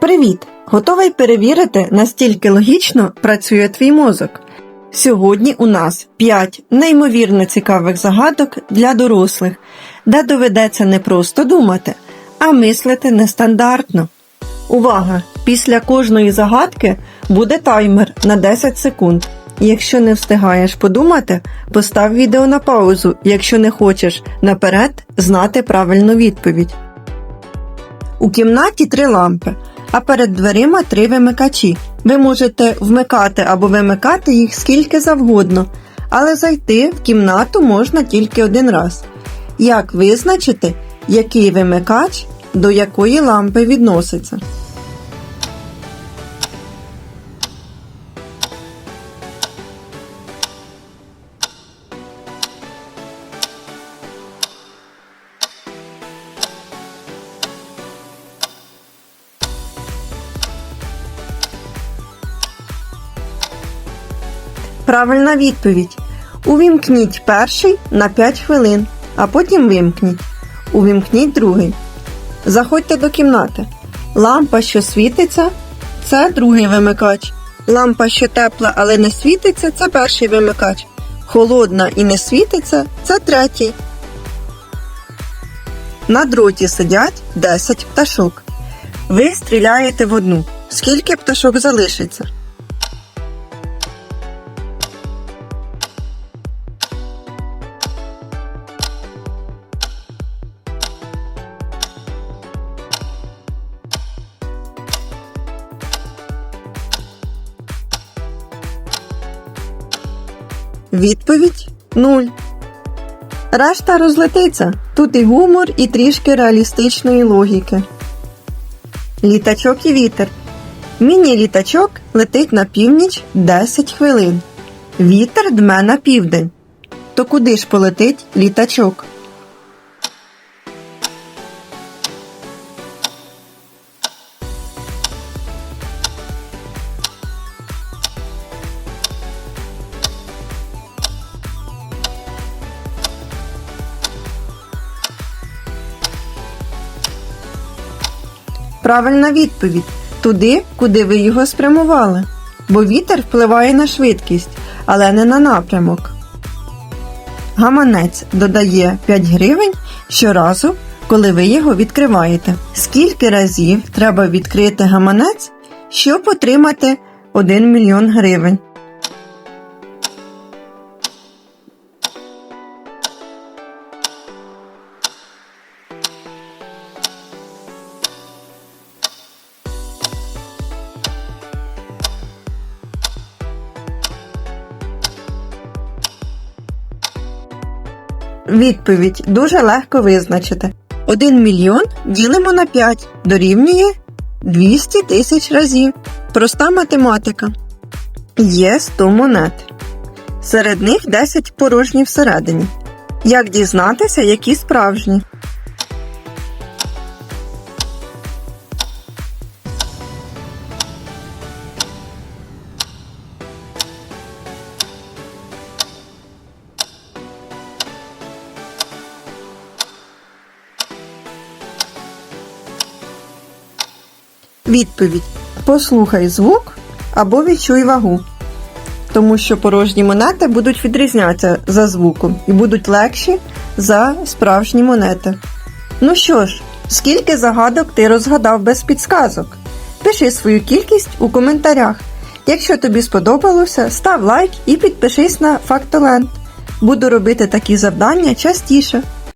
Привіт! Готовий перевірити, настільки логічно працює твій мозок. Сьогодні у нас 5 неймовірно цікавих загадок для дорослих, де доведеться не просто думати, а мислити нестандартно. Увага! Після кожної загадки буде таймер на 10 секунд. Якщо не встигаєш подумати, постав відео на паузу, якщо не хочеш наперед знати правильну відповідь. У кімнаті три лампи, а перед дверима три вимикачі. Ви можете вмикати або вимикати їх скільки завгодно, але зайти в кімнату можна тільки один раз. Як визначити, який вимикач до якої лампи відноситься? Правильна відповідь. Увімкніть перший на 5 хвилин, а потім вимкніть. Увімкніть другий. Заходьте до кімнати. Лампа, що світиться, це другий вимикач. Лампа, що тепла, але не світиться, це перший вимикач. Холодна і не світиться це третій. На дроті сидять 10 пташок. Ви стріляєте в одну. Скільки пташок залишиться? Відповідь 0. Решта розлетиться. Тут і гумор, і трішки реалістичної логіки. Літачок і вітер. Міні-літачок летить на північ 10 хвилин. Вітер дме на південь. То куди ж полетить літачок? Правильна відповідь туди, куди ви його спрямували. Бо вітер впливає на швидкість, але не на напрямок. Гаманець додає 5 гривень щоразу, коли ви його відкриваєте. Скільки разів треба відкрити гаманець, щоб отримати 1 мільйон гривень? Відповідь дуже легко визначити. 1 мільйон ділимо на 5 дорівнює 200 тисяч разів. Проста математика. Є 100 монет. Серед них 10 порожні всередині. Як дізнатися, які справжні? Відповідь: Послухай звук або відчуй вагу. Тому що порожні монети будуть відрізнятися за звуком і будуть легші за справжні монети. Ну що ж, скільки загадок ти розгадав без підсказок? Пиши свою кількість у коментарях. Якщо тобі сподобалося, став лайк і підпишись на Фактоленд. Буду робити такі завдання частіше.